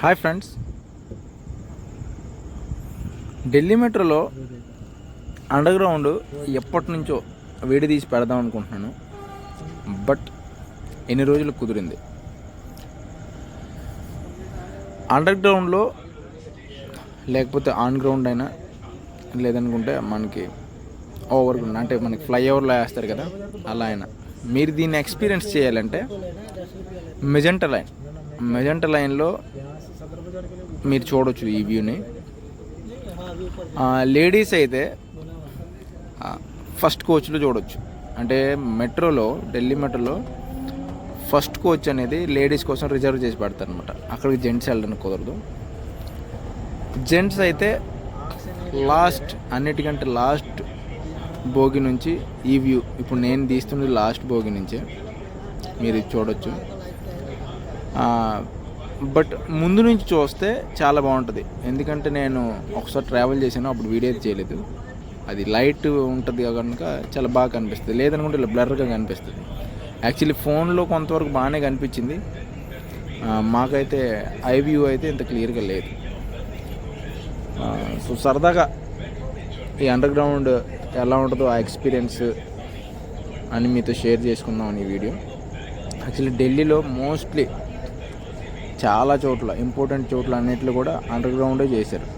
Hi friends. Delhi మెట్రోలో under ground ఎప్పటి నుంచో వేడి తీసి పెడదాం అనుకుంటున్నాను. బట్ ఎన్ని రోజులు కుదిరింది? అండర్ గ్రౌండ్లో లేకపోతే ఆన్ గ్రౌండ్ అయినా లేదనుకుంటే మనకి ఓవర్ గ్రౌండ్ అంటే మనకి ఫ్లైఓవర్లో వేస్తారు కదా అలా అయినా. మీరు దీన్ని ఎక్స్పీరియన్స్ చేయాలంటే మెజెంటా లైన్ మెజెంటా లైన్లో మీరు చూడొచ్చు ఈ వ్యూని. లేడీస్ అయితే ఫస్ట్ కోచ్లో చూడొచ్చు. అంటే మెట్రోలో ఢిల్లీ మెట్రోలో ఫస్ట్ కోచ్ అనేది లేడీస్ కోసం రిజర్వ్ చేసి పెడతారు అనమాట అక్కడికి జెంట్స్ వెళ్ళడానికి కుదరదు. జెంట్స్ అయితే లాస్ట్ అన్నిటికంటే లాస్ట్ భోగి నుంచి ఈ వ్యూ ఇప్పుడు నేను తీస్తున్నది లాస్ట్ భోగి నుంచే. మీరు చూడొచ్చు. బట్ ముందు నుంచి చూస్తే చాలా బాగుంటుంది. ఎందుకంటే నేను ఒకసారి ట్రావెల్ చేశాను అప్పుడు వీడియో చేయలేదు. అది లైట్ ఉంటుంది కనుక చాలా బాగా కనిపిస్తుంది. లేదనుకుంటే ఇలా బ్లర్గా కనిపిస్తుంది. యాక్చువల్లీ ఫోన్లో కొంతవరకు బాగానే కనిపించింది. మాకైతే ఐ వ్యూ అయితే ఇంత క్లియర్గా లేదు. సో సరదాగా ఈ అండర్గ్రౌండ్ ఎలా ఉంటుందో ఆ ఎక్స్పీరియన్స్ అని మీతో షేర్ చేసుకుందాం ఈ వీడియో యాక్చువల్లీ ఢిల్లీలో మోస్ట్లీ చాలా చోట్ల ఇంపార్టెంట్ చోట్ల అన్నింటిలో కూడా అండర్ గ్రౌండే చేశారు.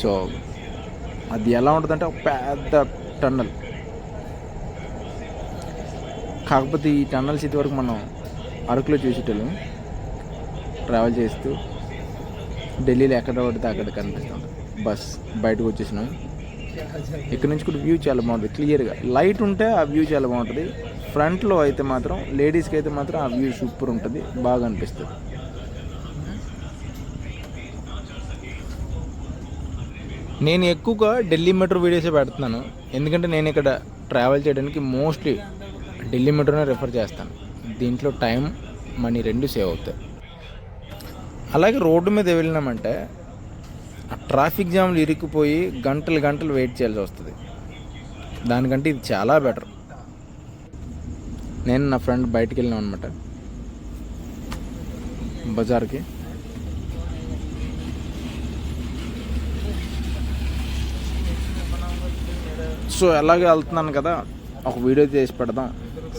సో అది ఎలా ఉంటుందంటే ఒక పెద్ద టన్నల్ కాకపోతే ఈ టన్నల్స్ ఇదివరకు మనం అరకులో చూసేటోళ్ళం. ట్రావెల్ చేస్తూ ఢిల్లీలో ఎక్కడ పడితే అక్కడ కనిపిస్తుంది. బస్ బయటకు వచ్చేసినాం. ఇక్కడ నుంచి కూడా వ్యూ చాలా బాగుంటుంది క్లియర్గా లైట్ ఉంటే ఆ వ్యూ చాలా బాగుంటుంది. ఫ్రంట్లో అయితే మాత్రం లేడీస్కి అయితే మాత్రం ఆ వ్యూ సూపర్ ఉంటుంది బాగా అనిపిస్తుంది. నేను ఎక్కువగా ఢిల్లీ మెట్రో వీడియోసే పెడుతున్నాను. ఎందుకంటే నేను ఇక్కడ ట్రావెల్ చేయడానికి మోస్ట్లీ ఢిల్లీ మెట్రోనే రిఫర్ చేస్తాను. దీంట్లో టైం మనీ రెండు సేవ్ అవుతాయి. అలాగే రోడ్డు మీద వెళ్ళినామంటే ఆ ట్రాఫిక్ జామ్లు ఇరుక్కుపోయి గంటలు గంటలు వెయిట్ చేయాల్సి వస్తుంది. దానికంటే ఇది చాలా బెటర్ నేను నా ఫ్రెండ్ బయటికి వెళ్ళినాం అనమాట బజార్కి. సో ఎలాగే వెళ్తున్నాను కదా ఒక వీడియో చేసి పెడదాం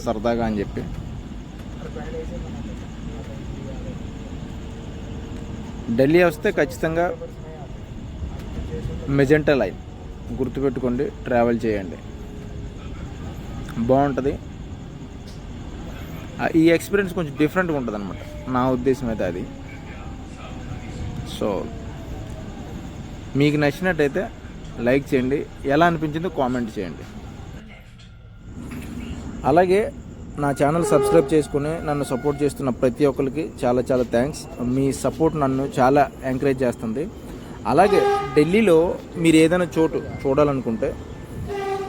సరదాగా అని చెప్పి. ఢిల్లీ వస్తే ఖచ్చితంగా మెజెంటా లైన్. గుర్తుపెట్టుకోండి ట్రావెల్ చేయండి. బాగుంటుంది. ఈ ఎక్స్పీరియన్స్ కొంచెం డిఫరెంట్గా ఉంటుంది అనమాట నా ఉద్దేశం అయితే అది. సో మీకు నచ్చినట్టయితే లైక్ చేయండి. ఎలా అనిపించిందో కామెంట్ చేయండి. అలాగే నా ఛానల్ సబ్స్క్రైబ్ చేసుకుని నన్ను సపోర్ట్ చేస్తున్న ప్రతి ఒక్కరికి చాలా చాలా థ్యాంక్స్ మీ సపోర్ట్ నన్ను చాలా ఎంకరేజ్ చేస్తుంది. అలాగే ఢిల్లీలో మీరు ఏదైనా చోటు చూడాలనుకుంటే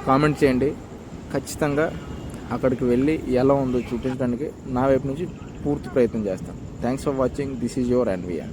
కామెంట్ చేయండి. ఖచ్చితంగా అక్కడికి వెళ్ళి ఎలా ఉందో చూపించడానికి నా వైపు నుంచి పూర్తి ప్రయత్నం చేస్తాను. Thanks for watching this is your Anvia